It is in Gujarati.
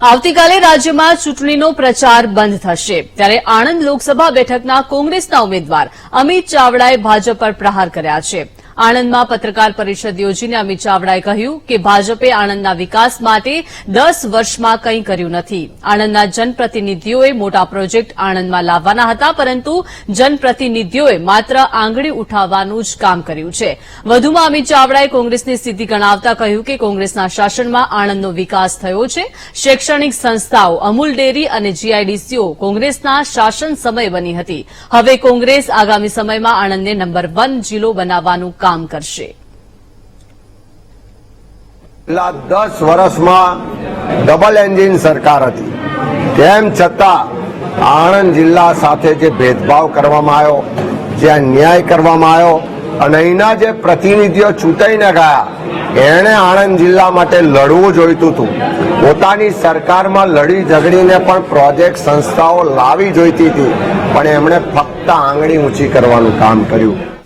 આવતીકાલે રાજ્યમાં ચૂંટણીનો પ્રચાર બંધ થશે. ત્યારે આણંદ લોકસભા બેઠકના કોંગ્રેસના ઉમેદવાર અમિત ચાવડાએ ભાજપ પર પ્રહાર કર્યા છે. આણંદમાં પત્રકાર પરિષદ યોજીને અમિત ચાવડાએ કહ્યું કે ભાજપે આણંદના વિકાસ માટે દસ વર્ષમાં કંઈ કર્યું નથી. આણંદના જનપ્રતિનિધિઓએ મોટા પ્રોજેક્ટ આણંદમાં લાવવાના હતા, પરંતુ જનપ્રતિનિધિઓએ માત્ર આંગળી ઉઠાવવાનું જ કામ કર્યું છે. વધુમાં અમિત ચાવડાએ કોંગ્રેસની સ્થિતિ ગણાવતા કહ્યું કે કોંગ્રેસના શાસનમાં આણંદનો વિકાસ થયો છે. શૈક્ષણિક સંસ્થાઓ અમૂલ ડેરી અને જીઆઈડીસીઓ કોંગ્રેસના શાસન સમય બની હતી. હવે કોંગ્રેસ આગામી સમયમાં આણંદને નંબર વન જિલ્લો બનાવવાનું કામ કરશે. છેલ્લા દસ વર્ષમાં ડબલ એન્જિન સરકાર હતી. તેમ છતાં આણંદ જિલ્લા સાથે જે ભેદભાવ કરવામાં આવ્યો, જે અન્યાય કરવામાં આવ્યો અને અહીંના જે પ્રતિનિધિઓ ચૂંટાઈને ગયા, એણે આણંદ જિલ્લા માટે લડવું જોઈતું હતું. પોતાની સરકારમાં લડી ઝઘડીને પણ પ્રોજેક્ટ સંસ્થાઓ લાવી જોઈતી હતી, પણ એમણે ફક્ત આંગળી ઊંચી કરવાનું કામ કર્યું.